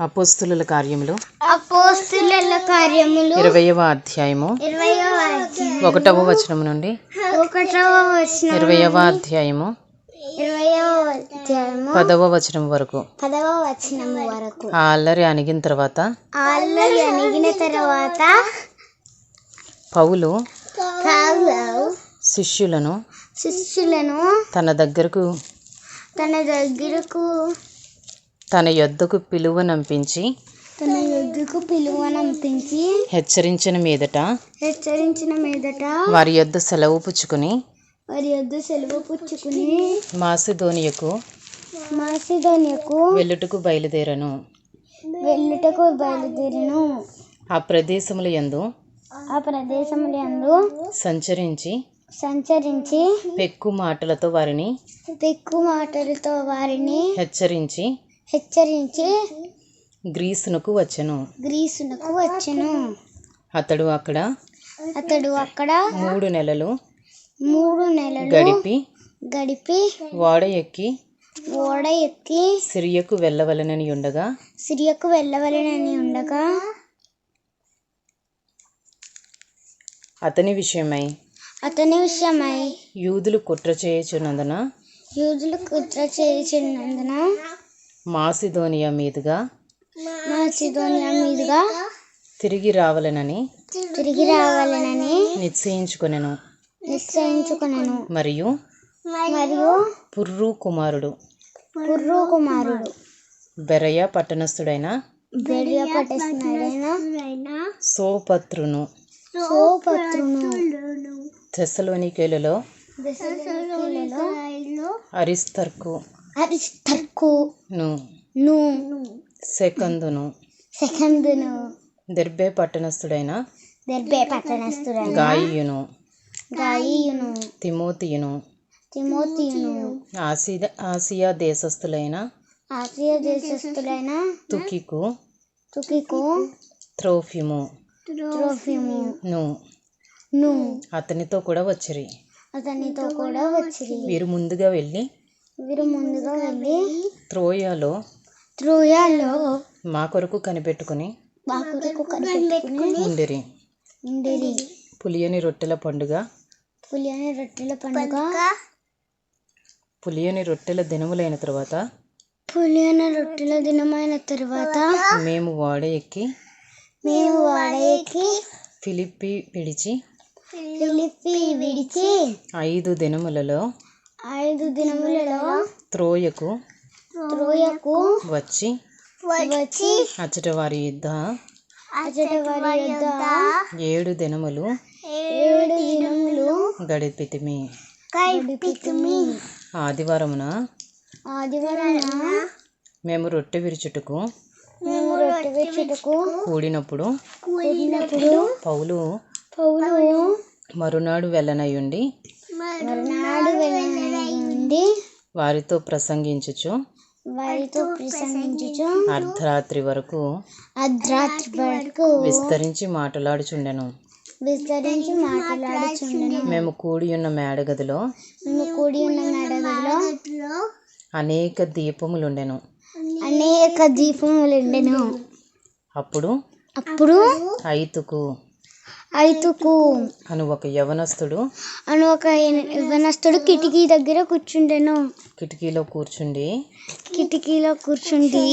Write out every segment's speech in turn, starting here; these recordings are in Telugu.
అపోస్తుల కార్యములు. అపోస్తుల కార్యములు. ఇరవయవ అధ్యాయము. ఇరవయవ ఒకటవ వచనం నుండి ఒకటవ వచనం ఇరవయవ అధ్యాయము. పదవ వచనం వరకు. పదవ వచనం వరకు. ఆ అల్లరి అణిగిన తర్వాత అల్లరి అణిగిన తర్వాత పౌలు పౌలు శిష్యులను శిష్యులను తన దగ్గరకు తన దగ్గరకు తన యొద్దకు పిలువనంపించి తన యొద్దకు పిలువనంపించి హెచ్చరించిన మీదట హెచ్చరించిన మీదట వారి యొద్ద సెలవు పుచ్చుకుని వారి యొద్ద సెలవు పుచ్చుకుని మాసిధోనియకు మాసిధోనియకు వెళ్ళుటకు బయలుదేరను. వెళ్ళుటకు బయలుదేరిను. ఆ ప్రదేశముల యందు ఆ ప్రదేశములందు సంచరించి సంచరించి పెక్కు మాటలతో వారిని పెక్కు మాటలతో వారిని హెచ్చరించి హెచ్చరించి గ్రీసునకు వచ్చెను. గ్రీసునకు వచ్చెను. అతడు అక్కడ అతడు అక్కడ మూడు నెలలు మూడు నెలలు గడిపి గడిపి ఓడ ఎక్కి ఓడ ఎక్కి సిరియకు వెళ్ళవలనని ఉండగా సిరియకు వెళ్ళవలెనని ఉండగా అతని విషయమై అతని విషయమై యూదులు కుట్ర చేయుచున్నందున యూదులు కుట్ర చేయుచున్నందున మాసిధోనియా మీదుగా మాసిదోనియా మీదుగా తిరిగి రావాలనని తిరిగి రావాలనని నిశ్చయించుకొనెను. నిశ్చయించుకున్నాను మరియు మరియు పుర్రు కుమారుడు పుర్రు కుమారుడు బెరయ పట్టణస్థుడైన బెడియ పట్టేస్తున్నాడైన సోపత్రును సోపత్రును తెసలోనికేలలో అరిస్తర్కు ను. ను. సెకందును. సెకందును. దెర్బే పట్టణస్థుడైన దెర్బే పట్టణస్థుడైన గాయియును. గాయియును. తిమోతియును. తిమోతియును. ఆసియా ఆసియా దేశస్థులైన ఆసియా దేశస్థులైన తుకికు. తుకికు. త్రోఫిము. త్రోఫిము. ను. ను. అతనితో కూడా వచ్చిరి. అతనితో కూడా వచ్చిరి. వీరు ముందుగా వెళ్ళి వీరు ముందుగా వెళ్ళి త్రోయాలో త్రోయాలో మా కొరకు కనిపెట్టుకుని మా కొరకు కనిపెట్టుకుని ఉండిరి. ఉండేది పులియని రొట్టెల పండుగ. పులియని రొట్టెల పండుగ. పులియని రొట్టెల దినములైన తర్వాత పులియన రొట్టెల దినమైన తరువాత మేము ఓడ ఎక్కి మేము వాడకి ఫిలిప్పి విడిచి ఫిలిప్పి విడిచి ఐదు దినములలో ఐదు దినములలో త్రోయకు త్రోయకు వచ్చి వచ్చి అచ్చట వారి యుద్ధ అచట వారి యొద్ద ఏడు దినములు ఏడు దినములు గడిపితిమి. గడిపితిమి. ఆదివారమున ఆదివారం మేము రొట్టె విరుచుటకు మేము రొట్టె విచ్చుటకు కూడినప్పుడు కూడినప్పుడు పౌలు పౌలు మరునాడు వెళ్ళనయ్యుండి మరునాడు వెళ్ళండి వారితో ప్రసంగించుచు. వారితో ప్రసంగించుచు. అర్ధరాత్రి వరకు అర్ధరాత్రి వరకు విస్తరించి మాట్లాడుచుండెను. విస్తరించి మాట్లాడుచుండెను. మేము కూడి ఉన్న మేడగదిలో మేము కూడి ఉన్న మెడగదిలో అనేక దీపములుండెను. అనేక దీపములుండెను. అప్పుడు అప్పుడు ఐతుకు ఐతుకు అను ఒక యవనస్తుడు అని ఒక యవనస్తుడు కిటికీ దగ్గర కూర్చుండెను. కిటికీలో కూర్చుండి కిటికీలో కూర్చుండి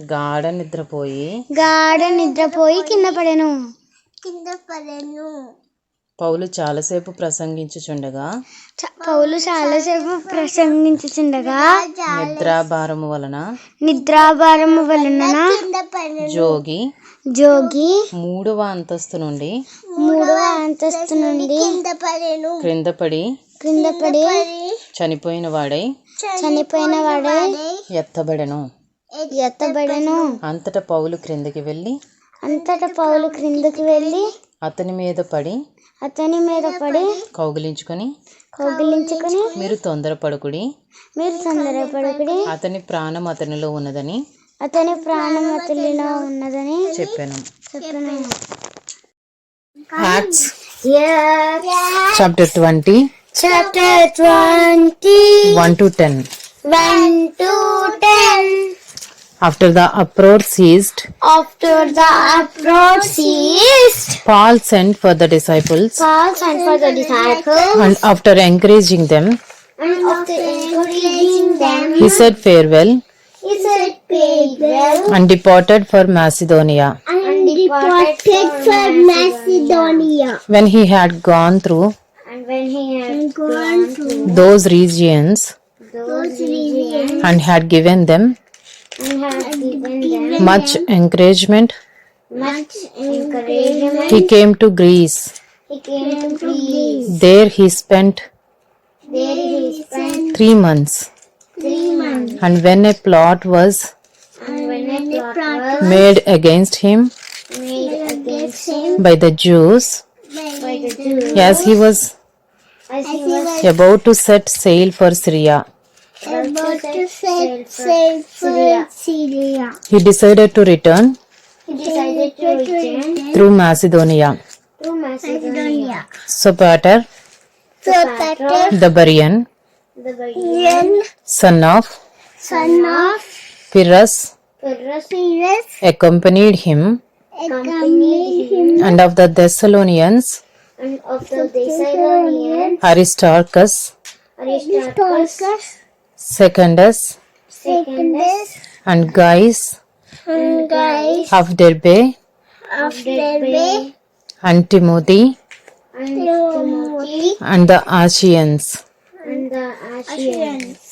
గాఢ నిద్రపోయి గాఢ నిద్రపోయి కింద పడెను. కింద పడెను. పౌలు చాలాసేపు ప్రసంగించుచుండగా చ- పౌలు చాలాసేపు ప్రసంగించుచుండగా నిద్రాభారము వలన నిద్రాభారము వలన జోగి. జోగి. మూడవ అంతస్తు నుండి. మూడవ అంతస్తు నుండి. క్రింద పడి. క్రింద పడి. చనిపోయిన వాడై. చనిపోయిన వాడే. ఎత్తబడెను. ఎత్తబడెను. అంతటా పౌలు క్రిందకి వెళ్ళి. అంతటా పౌలు క్రిందకి వెళ్ళి. అతని మీద పడి. అతని మీద పడి. కౌగిలించుకొని. కౌగిలించుకుని. మీరు తొందరపడుకుడి. మీరు తొందరపడకుడి. అతని ప్రాణం అతనిలో ఉన్నదని. అతని ప్రాణం అతనిలో ఉన్నదని చెప్పాను చెప్పాను Acts chapter twenty chapter twenty one to ten one to ten After the uproar ceased, After the uproar ceased, Paul sent for the disciples, Paul sent for the disciples, and after encouraging them, and after encouraging them, he said farewell and departed for Macedonia. and departed for Macedonia. When he had gone through And when he had gone through those regions those regions and had given them and had given them much encouragement, much encouragement, he came to Greece. he came to Greece. There he spent There he spent three months. And when a plot was made against him by the Jews, as he was about to set sail for Syria. He decided to return through Macedonia. Sopater, the Berean, son of son of Pyrrhus, Pyrrhus, accompanied him, accompanied him, and of the Thessalonians, and of the Thessalonians, Aristarchus, Aristarchus, Secundus, Secundus, and Gaius. And Gaius. Of Derbe, of Derbe, and Timothy, and Timothy, and the Asians. and the Asians,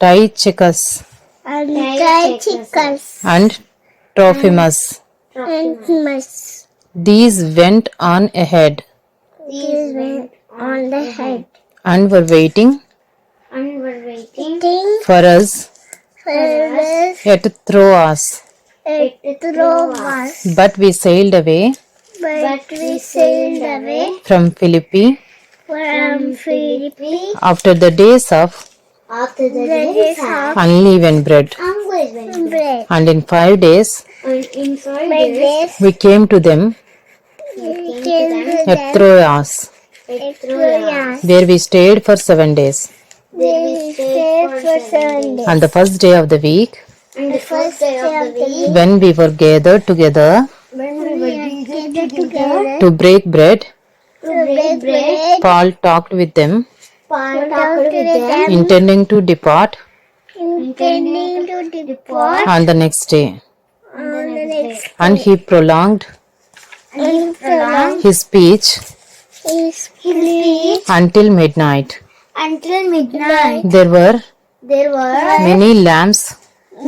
Tychicus, and Tychicus, and Trophimus. and Timus. These went on ahead These went on the head and were waiting and were waiting for us for us at Troas. at Troas. But we sailed away But we sailed away from Philippi from Philippi after the days of after the days of unleavened bread. unleavened bread. And in five days And in five days we came to them we came to at Troas, at where we stayed for seven days. There we stayed for seven days. On the first day of the week, And the first day of the week, when we were gathered together when we were gathered together to break bread, to break bread, Paul talked with them, Paul talked them, intending to depart intending to depart on the next day. on the next And he prolonged and he prolonged his speech his speech until midnight. until midnight. There were There were many lamps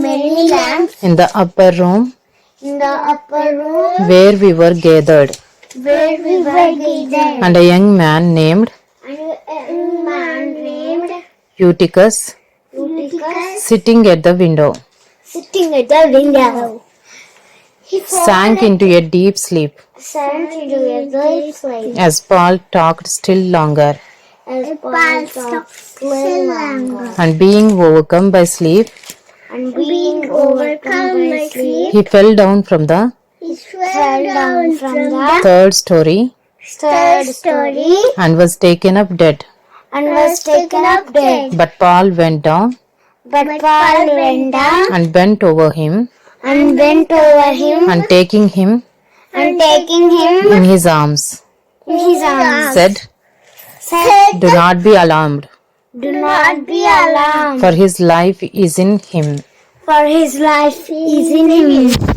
many lamps in the upper room in the upper room where we were gathered, where we were gathered. and a young man named And a man named Eutychus Eutychus sitting at the window sitting at the window. He sank into a deep sleep sank into a deep sleep as Paul talked still longer. as Paul talked still longer. And being overcome by sleep, And being overcome by sleep, he fell down from the he fell down from the third story third story. and was taken up dead. and was taken up dead. But Paul went down. But Paul went down. and bent over him. And bent over him. And taking him. And taking him. In his arms, in his arms, said, said, Do not be alarmed, Do not be alarmed, for his life is in him. for his life is in him.